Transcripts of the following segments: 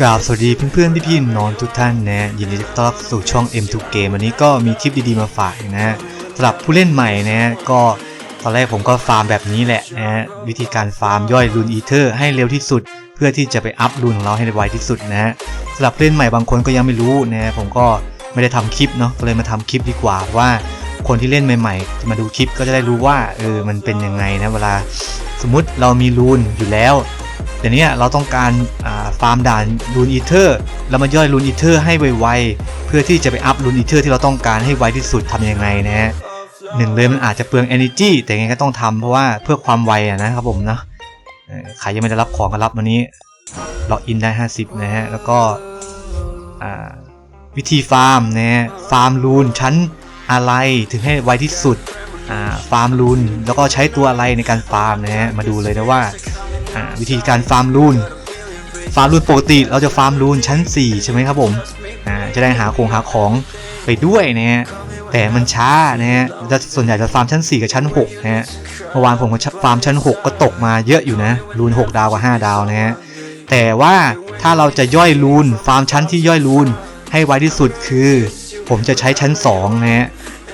กราบสวัสดีเพื่อนๆพี่ๆน้องทุกท่านนะยินดีต้อนรับสู่ช่อง M2 Game วันนี้ก็มีคลิปดีๆมาฝากนะสำหรับผู้เล่นใหม่นะก็ตอนแรกผมก็ฟาร์มแบบนี้แหละนะวิธีการฟาร์มย่อยรูนอีเทอร์ให้เร็วที่สุด เพื่อที่จะไปอัพรูนของเราให้ไวที่สุดนะสำหรับเล่นใหม่บางคนก็ยังไม่รู้นะผมก็ไม่ได้ทำคลิปเนาะก็เลยมาทำคลิปดีกว่าว่าคนที่เล่นใหม่ๆมาดูคลิปก็จะได้รู้ว่าเออมันเป็นยังไงนะเวลาสมมุติเรามีรูนอยู่แล้ว แต่เนี้ยเราต้องการฟาร์มด่านรูนอีเทอร์แล้วมาย่อยรูนอีเทอร์ให้ไวๆเพื่อที่จะไปอัพรูนอีเทอร์ที่เราต้องการให้ไวที่สุดทำยังไงนะฮะหนึ่งเลยมันอาจจะเปลือง energy แต่งไงก็ต้องทำเพราะว่าเพื่อความไวอะนะครับผมนะเอ่อใครยังไม่ได้รับของก็รับวันนี้ล็อกอินได้ 50 นะฮะ แล้วก็วิธีฟาร์มนะฮะฟาร์มรูนชั้นอะไรถึงให้ไวที่สุดฟาร์มรูนแล้วก็ใช้ตัวอะไรในการฟาร์มนะฮะมาดูเลยนะว่า วิธีการฟาร์มรูนฟาร์มรูนปกติเราจะฟาร์มรูนชั้น 4 ใช่ไหมครับผมอ่าจะได้หาโครงหาของไปด้วยนะฮะแต่มันช้านะฮะจะส่วนใหญ่จะฟาร์มชั้น 4 กับชั้น6นะฮะเมื่อวานผมก็ฟาร์มชั้น 6 ก็ตกมาเยอะอยู่นะรูน 6 ดาวกับ 5 ดาวนะฮะแต่ว่าถ้าเราจะย่อยรูนฟาร์มชั้นที่ย่อยรูนให้ไวที่สุดคือ ผมจะใช้ชั้น2นะฮะ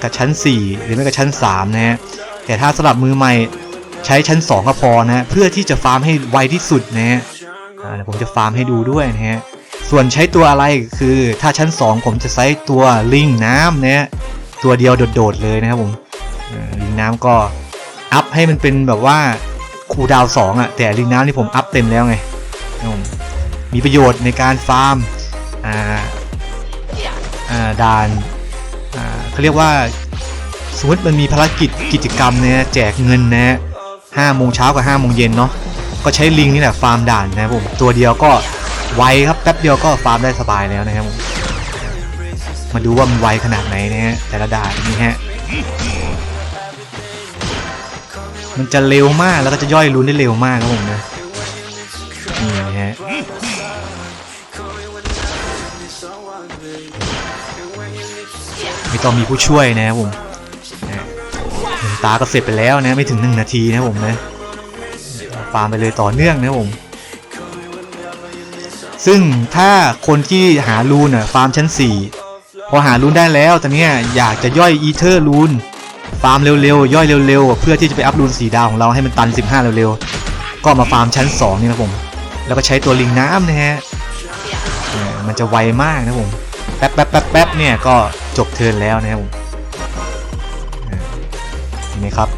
กับชั้น 4 หรือไม่ก็ชั้น3นะฮะแต่ถ้าสำหรับมือใหม่ ใช้ชั้น 2 ก็พอนะ เพื่อที่จะฟาร์มให้ไวที่สุดนะฮะเดี๋ยวผมจะฟาร์มให้ดูด้วยนะฮะส่วนใช้ตัวอะไรคือถ้าชั้น 2 ผมจะใช้ตัวลิงน้ำนะฮะตัวเดียวโดดๆเลยนะครับผมลิงน้ำก็อัพให้มันเป็นแบบว่าคูดาวสองอะแต่ลิงน้ำนี่ผมอัพเต็มแล้วไงนะครับผมมีประโยชน์ในการฟาร์มอ่าอ่าด่านเขาเรียกว่าสมมติมันมีภารกิจกิจกรรมเนี่ยแจกเงินนะ ห้าโมงเช้ากับห้าโมงเย็นเนาะก็ใช้ลิงนี่แหละฟาร์มด่านนะครับผมตัวเดียวก็ไวครับแป๊บเดียวก็ฟาร์มได้สบายแล้วนะครับผมมาดูว่ามันไวขนาดไหนนะฮะแต่ละด่านนี่ฮะมันจะเร็วมากแล้วก็จะย่อยรุนได้เร็วมากครับผมนะนี่ฮะไม่ต้องมีผู้ช่วยนะครับผม ตาก็เสร็จไปแล้วนะไม่ถึงหนึ่งนาทีนะผมนะฟาร์มไปเลยต่อเนื่องนะผม ซึ่งถ้าคนที่หารูนอะฟาร์มชั้น 4 พอหารูนได้แล้วตอนเนี้ยอยากจะย่อยอีเทอร์รูนฟาร์มเร็วๆย่อยเร็วๆเพื่อที่จะไปอัพรูนสีดาวของเราให้มันตัน 15 เร็วๆก็มาฟาร์มชั้น 2 นี่นะผม แล้วก็ใช้ตัวลิงน้ำนะฮะมันจะไวมากนะผมแป๊บแป๊บแป๊บเนี่ยก็จบเทิร์นแล้วนะครับผม นไหมครับ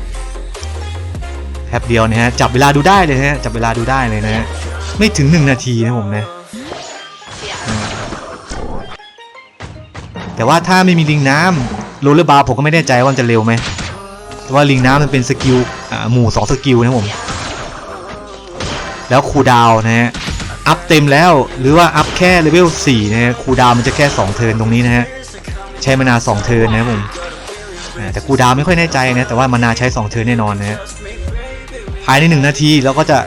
แป๊บเดียวนะฮะจับเวลาดูได้เลยนะฮะจับเวลาดูได้เลยนะฮะไม่ถึง 1 นาทีนะผมนะอ่าแต่ว่าถ้าไม่มีลิงน้ำโรลเลอร์บาร์ผมก็ไม่แน่ใจว่ามันจะเร็วไหมเพราะว่าลิงน้ำมันเป็นสกิลหมู่ 2 สกิลนะผม แล้วคูดาวน์นะฮะอัพเต็มแล้วหรือว่าอัพแค่เลเวล4นะฮะคูดาวมันจะแค่ 2 เทิร์นตรงนี้นะฮะใช้มานาน2เทิร์นนะครับผม แต่กูดาวไม่ค่อยแน่ใจนะแต่ว่ามานาใช้2เทิร์นแน่นอนนะฮะภายใน 1 นาทีเราก็จะ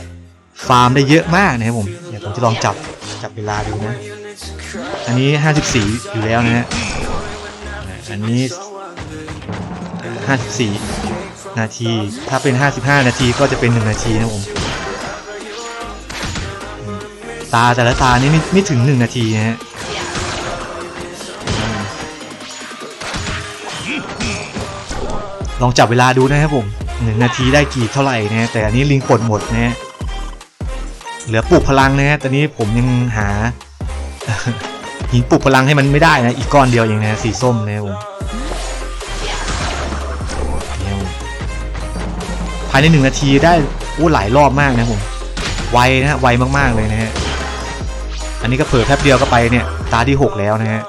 ฟาร์มได้เยอะมากนะครับผมเดี๋ยวผมจะลองจับจับเวลาดูนะ อันนี้ 54 อยู่แล้วนะฮะอันนี้ 54 นาที ถ้าเป็น 55 นาทีก็จะเป็น 1 นาทีนะผมอืมตาแต่ละตานี่ไม่ไม่ถึง 1 นาทีนะฮะ องจับเวลาดูนะครับผมหนึ่งนาทีได้กี่เท่าไหร่นะแต่อันนี้ลิงกดหมดนะเหลือปลุกพลังนะฮะตอนนี้ผมยังหาหินปลุกพลังให้มันไม่ได้นะ อีกก้อนเดียวเองนะสีส้มนะผมเนี่ยผมภายในหนึ่งนาทีได้อู้หลายรอบมากนะผมไวนะฮะไวมากๆเลยนะฮะอันนี้ก็เผิ่แป๊บเดียวก็ไปเนี่ยตาที่ 6 แล้วนะฮะ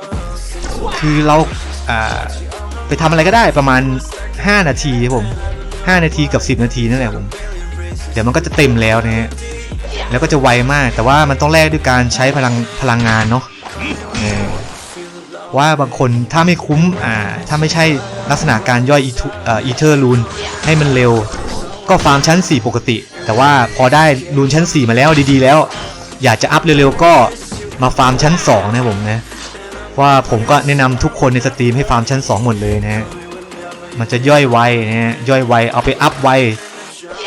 คือเราอ่า ไปทำอะไรก็ได้ประมาณ 5 นาทีครับผม 5 นาทีกับ 10 นาทีนั่นแหละผมเดี๋ยวมันก็จะเต็มแล้วนะฮะแล้วก็จะไวมาก แต่ว่ามันต้องแลกด้วยการใช้พลังพลังงานเนาะว่าบางคนถ้าไม่คุ้มอ่าถ้าไม่ใช่ลักษณะการย่อยอีทูเทอร์รูนให้มันเร็ว ก็ฟาร์มชั้น 4 ปกติ แต่ว่าพอได้รูนชั้น 4 มาแล้วดีๆ แล้ว อยากจะอัพเร็วๆก็มาฟาร์มชั้น 2 นะผมนะ ว่าผมก็แนะนำทุกคนในสตรีมให้ฟาร์มชั้น 2 หมดเลยนะฮะ มันจะย่อยไวนะฮะ ย่อยไว เอาไปอัพไว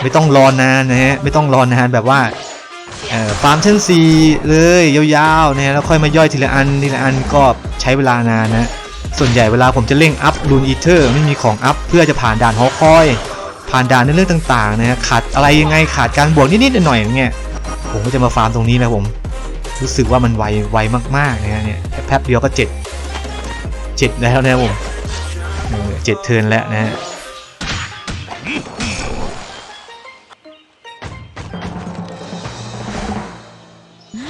ไม่ต้องรอนานนะฮะ ไม่ต้องรอนานแบบว่าฟาร์มชั้น 4 เลยยาวๆนะฮะ แล้วค่อยมาย่อยทีละอันทีละอันก็ใช้เวลานานนะ ส่วนใหญ่เวลาผมจะเร่งอัพรูนอีเทอร์ไม่มีของอัพเพื่อจะผ่านด่านหอคอย ผ่านด่านในเรื่องต่างๆนะฮะ ขาดอะไรยังไงขาดการบวกนิดๆหน่อยๆเนี่ยผมก็จะมาฟาร์มตรงนี้นะผม รู้สึกว่ามันไวไวมากๆนะเนี่ยแป๊บเดียวก็เจ็ดเจ็ดแล้วนะผมเจ็ดเทินแล้วนะฮะ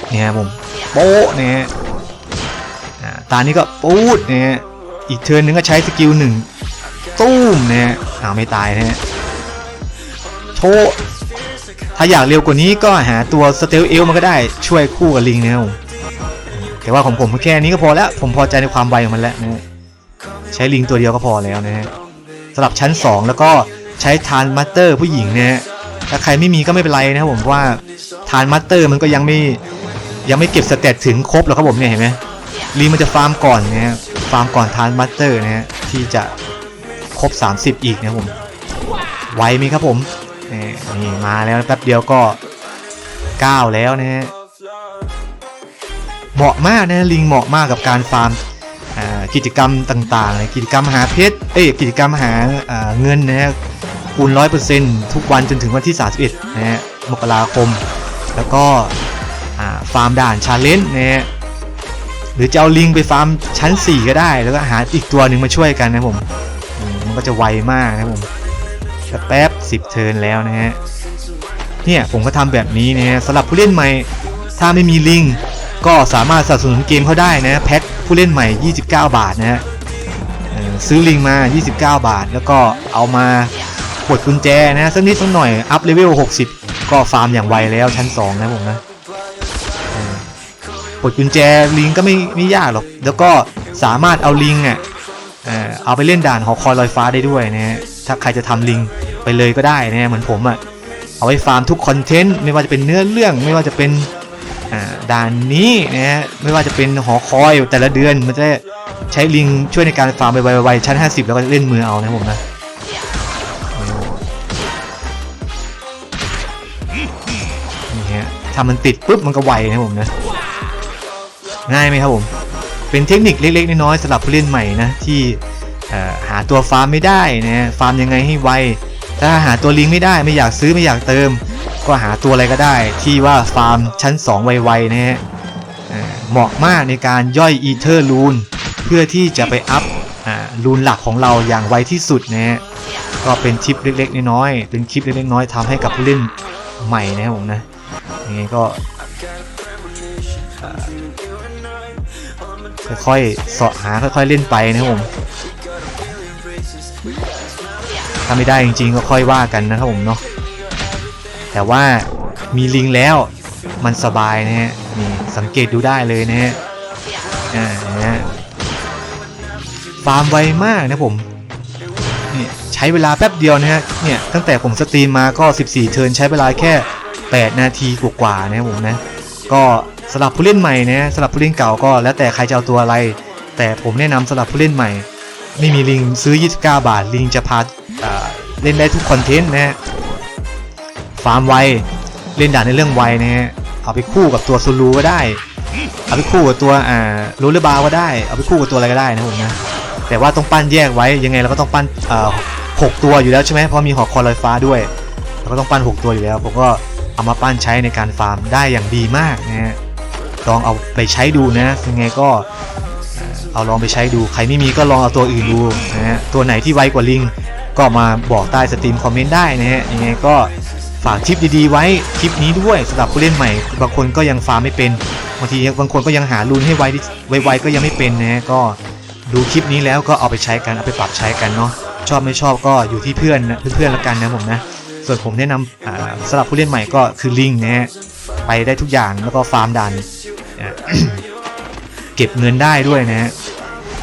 เนี่ยผมโป๊ะเนี่ยฮะอ่าตานี้ก็ปูดเนี่ยอีกเทินหนึงก็ใช้สกิลหนึ่งตู้มเนี่ยอ้าวไม่ตายนะฮะโช ถ้าอยากเร็วกว่านี้ก็หาตัวสเตลเอลมันก็ได้ช่วยคู่กับลิงนะครับแต่ว่าของผมแค่นี้ก็พอแล้ว ผมพอใจในความไวของมันแล้วนะใช้ลิงตัวเดียวก็พอแล้วนะฮะสำหรับชั้น 2 แล้วก็ใช้ทานมัตเตอร์ผู้หญิงนะฮะถ้าใครไม่มีก็ไม่เป็นไรนะครับผมว่าทานมัตเตอร์มันก็ยังไม่ยังไม่เก็บสเตตถึงครบหรอกครับผมเนี่ยเห็นไหมลิงมันจะฟาร์มก่อนนะฮะฟาร์มก่อนทานมัตเตอร์นะฮะที่จะครบ 30 อีกนะครับผมไวไหมครับผม นี่มาแล้วแป๊บเดียวก็9แล้วนะฮะเหมาะมากนะลิงเหมาะมากกับการฟาร์มกิจกรรมต่างๆเลยกิจกรรมหาเพชรเอ้ยกิจกรรมหาเงินนะฮะคูณ100%ทุกวันจนถึงวันที่ 31นะฮะมกราคม แล้วก็ฟาร์มด่านชาเลนจ์นะฮะหรือจะเอาลิงไปฟาร์มชั้น 4 ก็ได้ แล้วก็หาอีกตัวหนึ่งมาช่วยกันนะผมมันก็จะไวมากนะผม แป๊บ10 เทิร์นแล้วนะฮะเนี่ยผมก็ทำแบบนี้นะฮะสำหรับผู้เล่นใหม่ ถ้าไม่มีลิงก็สามารถสนับสนุนเกมเขาได้นะแพ็คผู้เล่นใหม่ 29 บาทนะฮะซื้อลิงมา 29 บาท แล้วก็เอามากดกุญแจนะสักนิดสักหน่อย อัพเลเวล 60 ก็ฟาร์มอย่างไวแล้วชั้น 2 นะผมนะเออกดกุญแจลิงก็ไม่ไม่ยากหรอก แล้วก็สามารถเอาลิงอะเอ่อเอาไปเล่นด่านหอคอยลอยฟ้าได้ด้วยนะฮะ ถ้าใครจะทำลิงไปเลยก็ได้นะเหมือนผมอะเอาไว้ฟาร์มทุกคอนเทนต์ไม่ว่าจะเป็นเนื้อเรื่องไม่ว่าจะเป็นด่านนี้นะฮะไม่ว่าจะเป็นหอคอยแต่ละเดือนมันจะใช้ลิงช่วยในการฟาร์มไวๆชั้น 50 แล้วก็เล่นมือเอานะผมนะนี่ฮะถ้ามันติดปุ๊บมันก็ไวนะผมนะง่ายไหมครับผม เป็นเทคนิคเล็กๆน้อยๆสำหรับผู้เล่นใหม่นะที่ หาตัวฟาร์มไม่ได้นะฟาร์มยังไงให้ไวถ้าหาตัวลิงไม่ได้ไม่อยากซื้อไม่อยากเติม ก็หาตัวอะไรก็ได้ ที่ว่าฟาร์มชั้น 2 ไวๆนะฮะเอ่อเหมาะมากในการย่อยอีเทอร์รูนเพื่อที่จะไปอัพลูนหลักของเราอย่างไวที่สุดนะฮะก็เป็นทิปเล็กๆน้อยๆเป็นคลิปเล็กๆน้อยๆทำให้กับผู้เล่นใหม่นะครับผมนะยังไงก็ค่อยๆเสาะหาค่อยๆเล่นไปนะครับผม ถ้าไม่ได้จริงๆก็ค่อยว่ากันนะครับผมเนาะแต่ว่ามีลิงแล้วมันสบายนะฮะนี่สังเกตดูได้เลยนะฮะอ่านะฮะฟาร์มไวมากนะผมนี่ใช้เวลาแป๊บเดียวนะฮะเนี่ยตั้งแต่ผมสตรีมมาก็ 14 เทิร์นใช้เวลาแค่ 8 นาทีกว่าๆนะครับผมนะก็สำหรับผู้เล่นใหม่นะสำหรับผู้เล่นเก่าก็แล้วแต่ใครจะเอาตัวอะไร แต่ผมแนะนำสำหรับผู้เล่นใหม่ ไม่มีลิงซื้อ 29 บาท ลิงจะพา เล่นได้ทุกคอนเทนต์นะฮะฟาร์มไวเล่นด่านในเรื่องไวนะฮะเอาไปคู่กับตัวซูรูก็ได้ เอาไปคู่กับตัวอ่ารูเลบาก็ได้ เอาไปคู่กับตัวอะไรก็ได้นะผมนะแต่ว่าต้องปั้นแยกไว้ยังไงเราก็ต้องปั้นอ่าหกตัวอยู่แล้วใช่ไหมเพราะมีหอกคอลอยฟ้าด้วยเราก็ต้องปั้น 6 ตัวอยู่แล้ว ผมก็เอามาปั้นใช้ในการฟาร์มได้อย่างดีมากนะฮะลองเอาไปใช้ดูนะยังไงก็เอาลองไปใช้ดู ใครไม่มีก็ลองเอาตัวอื่นดูนะฮะตัวไหนที่ไวกว่าลิง ก็มาบอกใต้สตรีมคอมเมนต์ได้นะฮะยังไงก็ฝากทิปดีๆไว้คลิปนี้ด้วยสำหรับผู้เล่นใหม่ บางคนก็ยังฟาร์มไม่เป็นบางทีบางคนก็ยังหารูนให้ไวไวๆก็ยังไม่เป็นนะฮะก็ดูคลิปนี้แล้วก็เอาไปใช้กันเอาไปปรับใช้กันเนาะชอบไม่ชอบก็อยู่ที่เพื่อนนะเพื่อนๆละกันนะผมนะ ส่วนผมแนะนำสำหรับผู้เล่นใหม่ก็คือลิงนะฮะไปได้ทุกอย่างแล้วก็ฟาร์มดันอ่าเก็บเงินได้ด้วยนะฮะ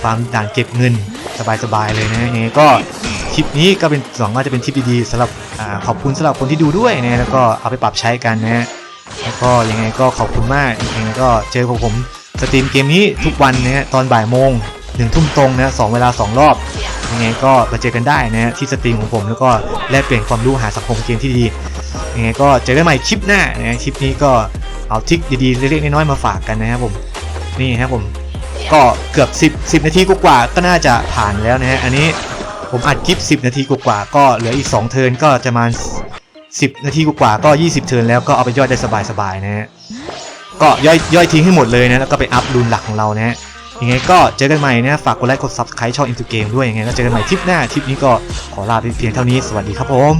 ฟาร์มด่านเก็บเงินสบายๆเลยนะยังไงก็ ลิปนี้ก็เป็นหวังว่าจะเป็นคลิปดีๆสำหรับอขอบคุณสำหรับคนที่ดูด้วยนะแล้วก็เอาไปปรับใช้กันนะฮะแล้วก็ยังไงก็ขอบคุณมากยังไงก็เจอพวกผมสตรีมเกมนี้ทุกวันนะฮะตอนบ่ายโมงหนึ่งทุ่มตรงนะสองเวลาสองรอบยังไงก็มาเจอกันได้นะฮะที่สตรีมของผมแล้วก็แลกเปลี่ยนความรู้หาสังคมเกมที่ดียังไงก็เจอกันใหม่คลิปหน้านะฮะคลิปนี้ก็เอาทิกดีๆเล็กๆน้อยๆมาฝากกันนะครับผมนี่ครับผมก็เกือบ 10 10 นาทีกว่าก็น่าจะผ่านแล้วนะฮะอันนี้ ผมอัดคลิป 10 นาทีกว่าๆก็เหลืออีก 2 เทิร์นก็จะมา 10 นาทีกว่าๆก็ 20 เทิร์นแล้วก็เอาไปย่อยได้สบายๆนะฮะก็ย่อยย่อยทิ้งให้หมดเลยนะแล้วก็ไปอัพรูนหลักของเรานะฮะยังไงก็เจอกันใหม่นะฝากกดไลค์กด subscribe ช่อง Into Game ด้วยยังไงก็เจอกันใหม่ทริปหน้าทริปนี้ก็ขอลาไปเพียงเท่านี้สวัสดีครับผม